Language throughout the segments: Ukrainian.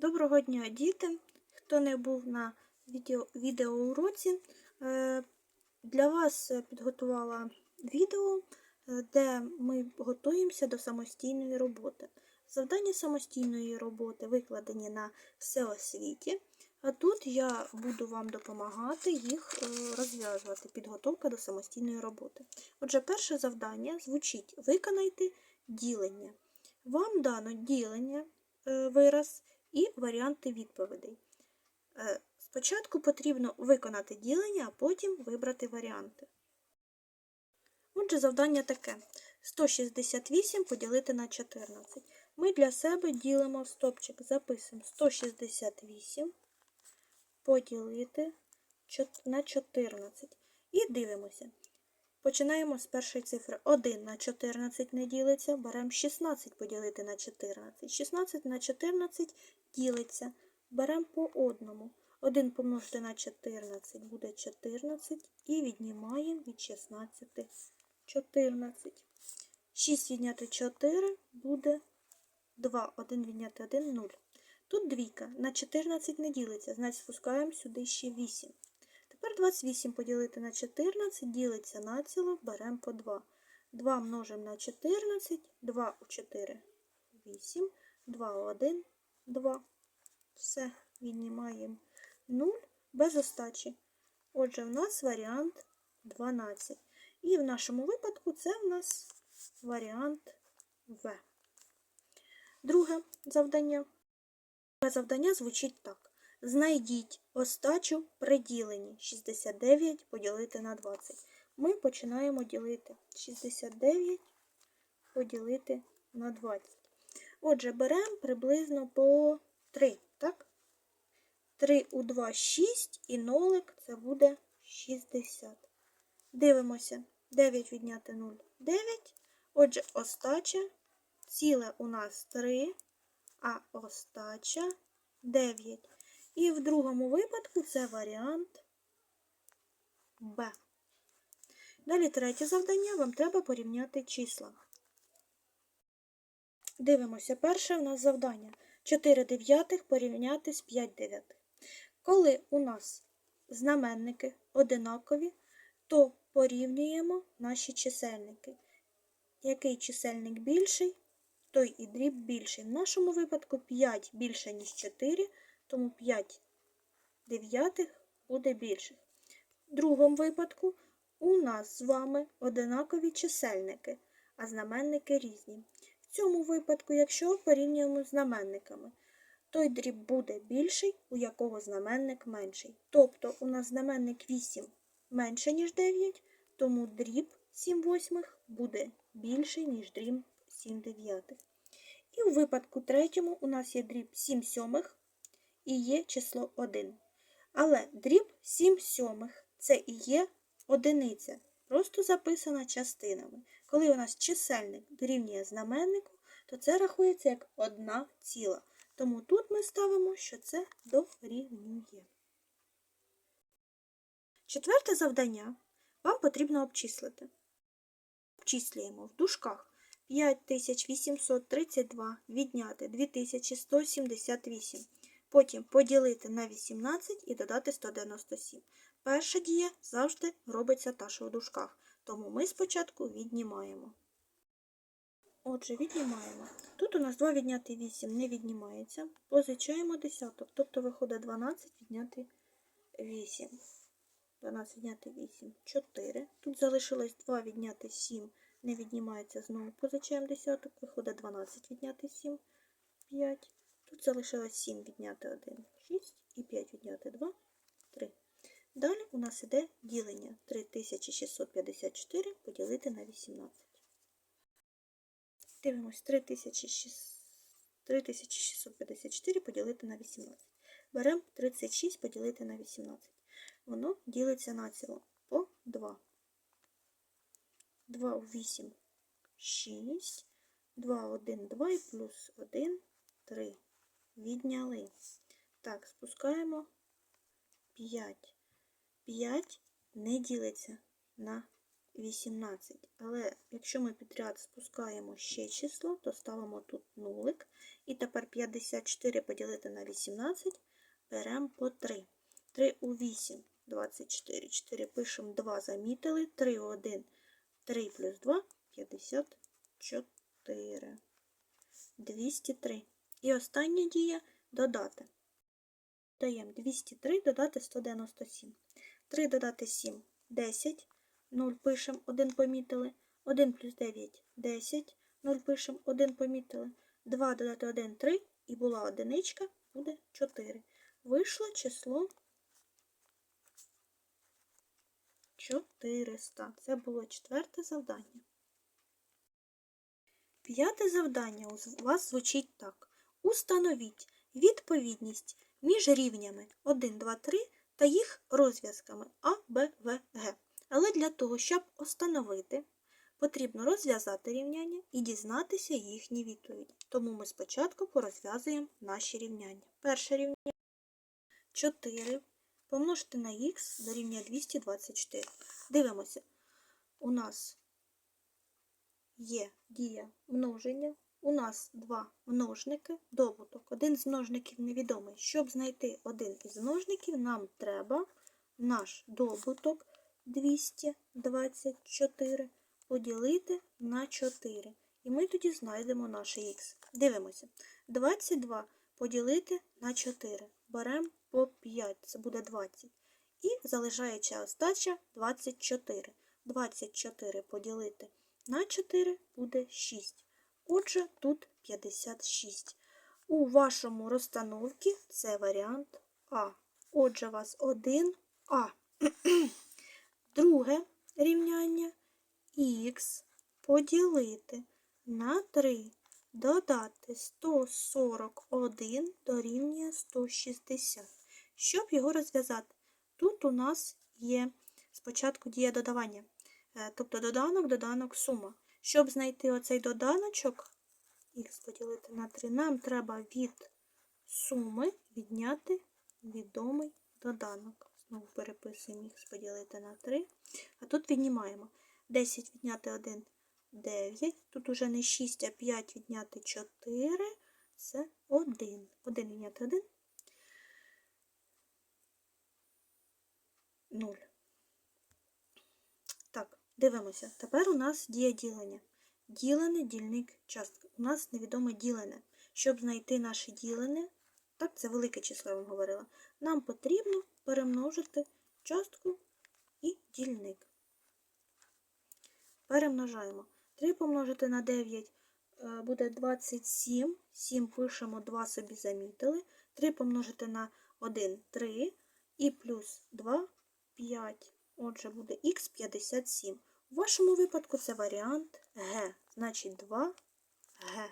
Доброго дня, діти! Хто не був на відео, відеоуроці, е, для вас е, підготувала відео, е, де ми готуємося до самостійної роботи. Завдання самостійної роботи викладені на всеосвіті, а тут я буду вам допомагати їх розв'язувати. Підготовка до самостійної роботи. Отже, перше завдання звучить: виконайте ділення. Вам дано ділення вираз і варіанти відповідей. Е, Спочатку потрібно виконати ділення, а потім вибрати варіанти. Отже, завдання таке: 168 поділити на 14. Ми для себе ділимо стопчик, записуємо 168 поділити на 14. І дивимося. Починаємо з першої цифри. 1 на 14 не ділиться, беремо 16 поділити на 14. 16 на 14 ділиться, беремо по одному. 1 помножити на 14 буде 14 і віднімаємо від 16 14. 6 відняти 4 буде 2. 1 відняти 1 0. Тут двійка. На 14 не ділиться, значить спускаємо сюди ще 8. Тепер 28 поділити на 14 ділиться на ціло, беремо по 2. 2 множимо на 14, 2 у 4 8, 2 у 1 2. Все, віднімаємо 0 без остачі. Отже, в нас варіант 12. І в нашому випадку це в нас варіант В. Друге завдання. Друге завдання звучить так. Знайдіть остачу при діленні 69 поділити на 20. Ми починаємо ділити 69 поділити на 20. Отже, беремо приблизно по 3, так? 3 у 2 6 і нолик це буде 60. Дивимося. 9 відняти 0 9. Отже, остача ціле у нас 3, а остача 9. І в другому випадку це варіант Б. Далі третє завдання. Вам треба порівняти числа. Дивимося, перше у нас завдання. 4 дев'ятих порівняти з 5 дев'ятих. Коли у нас знаменники одинакові, то порівнюємо наші чисельники. Який чисельник більший, той і дріб більший. В нашому випадку 5 більше, ніж 4, тому 5 дев'ятих буде більших. В другому випадку у нас з вами одинакові чисельники, а знаменники різні. В цьому випадку, якщо порівнюємо з знаменниками, той дріб буде більший, у якого знаменник менший. Тобто у нас знаменник 8 менше, ніж 9, тому дріб 7 восьмих буде більший, ніж дріб 7 дев'ятих. І у випадку третьому у нас є дріб 7 сьомих і є число 1. Але дріб 7 сьомих це і є одиниця, просто записана частинами. Коли у нас чисельник дорівнює знаменнику, то це рахується як одна ціла. Тому тут ми ставимо, що це дорівнює. Четверте завдання вам потрібно обчислити. Обчислюємо в дужках 5832 відняти 2178. Потім поділити на 18 і додати 197. Перша дія завжди робиться та, що в дужках, тому ми спочатку віднімаємо. Отже, віднімаємо. Тут у нас 2 відняти 8 не віднімається. Позичаємо десяток, тобто виходить 12 відняти 8. 12 відняти 8 4. Тут залишилось 2 відняти 7, не віднімається знову. Позичаємо десяток, виходить 12 відняти 7, 5. Тут залишилось 7 відняти 1, 6 і 5 відняти 2, 3. Далі у нас іде ділення 3654 поділити на 18. Дивимось 3654 поділити на 18. Беремо 36 поділити на 18. Воно ділиться на ціло по 2. 2 у 8 6. 2, 1, 2 і плюс 1, 3. Відняли. Так, спускаємо 5. 5 не ділиться на 18. Але якщо ми підряд спускаємо ще число, то ставимо тут нулик. І тепер 54 поділити на 18 беремо по 3. 3 у 8, 24. 4 пишемо 2, замітили. 3 у 1, 3 плюс 2, 54. 203. І остання дія додати. Даємо 203 додати 197. 3 додати 7 10. 0 пишемо, 1 помітили. 1 плюс 9 10. 0 пишемо, 1 помітили. 2 додати 1 3. І була одиничка, буде 4. Вийшло число 400. Це було четверте завдання. П'яте завдання у вас звучить так. Установіть відповідність між рівнями 1, 2, 3 та їх розв'язками А, Б, В, Г. Але для того, щоб установити, потрібно розв'язати рівняння і дізнатися їхні відповіді. Тому ми спочатку порозв'язуємо наші рівняння. Перше рівняння 4 помножити на х дорівнює 224. Дивимося. У нас є дія множення. У нас два множники, добуток. Один з множників невідомий. Щоб знайти один із множників, нам треба наш добуток 224 поділити на 4. І ми тоді знайдемо наш х. Дивимося. 22 поділити на 4. Беремо по 5, це буде 20. І залишається остача 24. 24 поділити на 4 буде 6. Отже, тут 56. У вашому розстановці це варіант А. Отже, у вас 1А. Друге рівняння х поділити на 3, додати 141 дорівнює 160. Щоб його розв'язати, тут у нас є спочатку дія додавання, е, тобто доданок, доданок, сума. Щоб знайти оцей доданочок, х поділити на 3, нам треба від суми відняти відомий доданок. Знову переписуємо х поділити на 3. А тут віднімаємо 10 відняти 1 9. Тут уже не 6, а 5 відняти 4. Це 1. 1 відняти 1. 0. Дивимося. Тепер у нас діє ділення. Ділене, дільник, частка. У нас невідоме ділене. Щоб знайти наше ділене, так, це велике число, я вам говорила, нам потрібно перемножити частку і дільник. Перемножаємо. 3 помножити на 9 е, буде 27. 7 пишемо, 2 собі замітили. 3 помножити на 1 3 і плюс 2 5. Отже, буде х 57. У вашому випадку це варіант Г, значить 2 Г.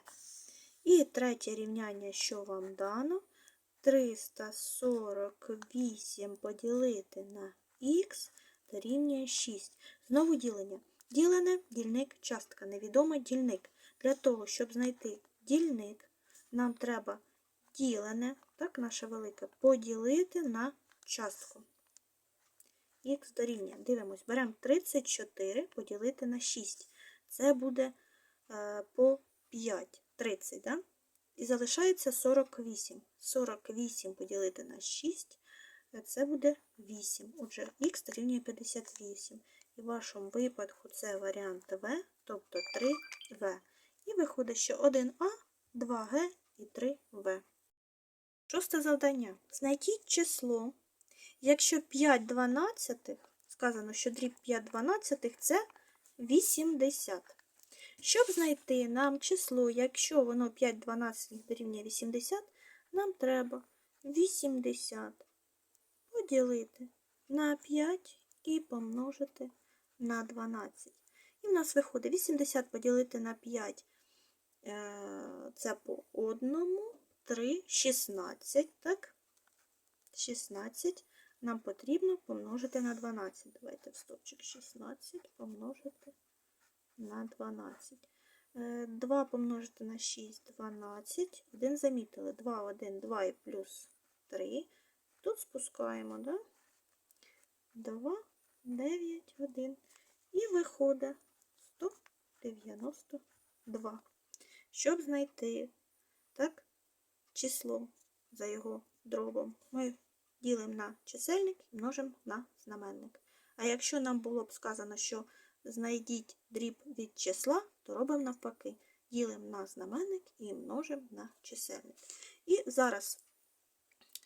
І третє рівняння, що вам дано, 348 поділити на х дорівнює 6. Знову ділення. Ділене дільник, частка, невідомий дільник. Для того, щоб знайти дільник, нам треба ділене, так, наше велике, поділити на частку. Х дорівнює. Дивимось, беремо 34 поділити на 6. Це буде е, по 5, 30, да? І залишається 48. 48 поділити на 6, це буде 8. Отже, х дорівнює 58. І в вашому випадку це варіант В, тобто 3В. І виходить, що 1А, 2Г і 3В. Шосте завдання. Знайдіть число, якщо 5 дванадцятих, сказано, що дріб 5 дванадцятих – це 80. Щоб знайти нам число, якщо воно 5 дванадцятих дорівнює 80, нам треба 80 поділити на 5 і помножити на 12. І в нас виходить 80 поділити на 5. е, Це по одному, 3, 16, так? 16 нам потрібно помножити на 12. Давайте в стопчик 16 помножити на 12. 2 помножити на 6, 12. 1 замітили. 2, 1, 2 і плюс 3. Тут спускаємо, да? 2, 9, 1. І виходить 192. Щоб знайти так, число за його дробом, ми ділимо на чисельник і множимо на знаменник. А якщо нам було б сказано, що знайдіть дріб від числа, то робимо навпаки. Ділимо на знаменник і множимо на чисельник. І зараз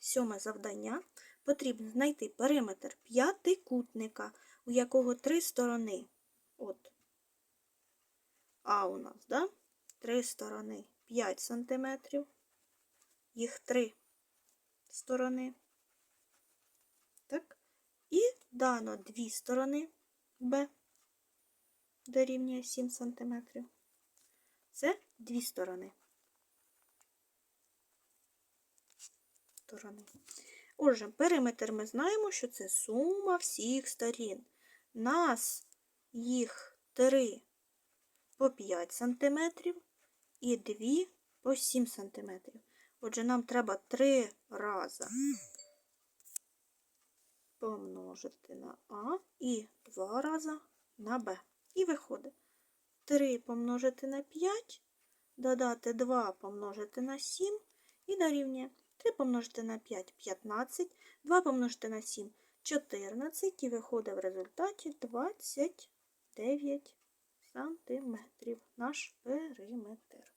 сьоме завдання. Потрібно знайти периметр п'ятикутника, у якого три сторони. От. А у нас, да? Три сторони 5 см. Їх три сторони. Так. І дано дві сторони Б дорівнює 7 см. Це дві сторони. сторони. Отже, периметр ми знаємо, що це сума всіх сторін. Нас їх 3 по 5 см і 2 по 7 см. Отже, нам треба 3 рази помножити на А і 2 рази на Б. І виходить 3 помножити на 5, додати 2 помножити на 7 і дорівнює 3 помножити на 5 15, 2 помножити на 7 14 і виходить в результаті 29 сантиметрів наш периметр.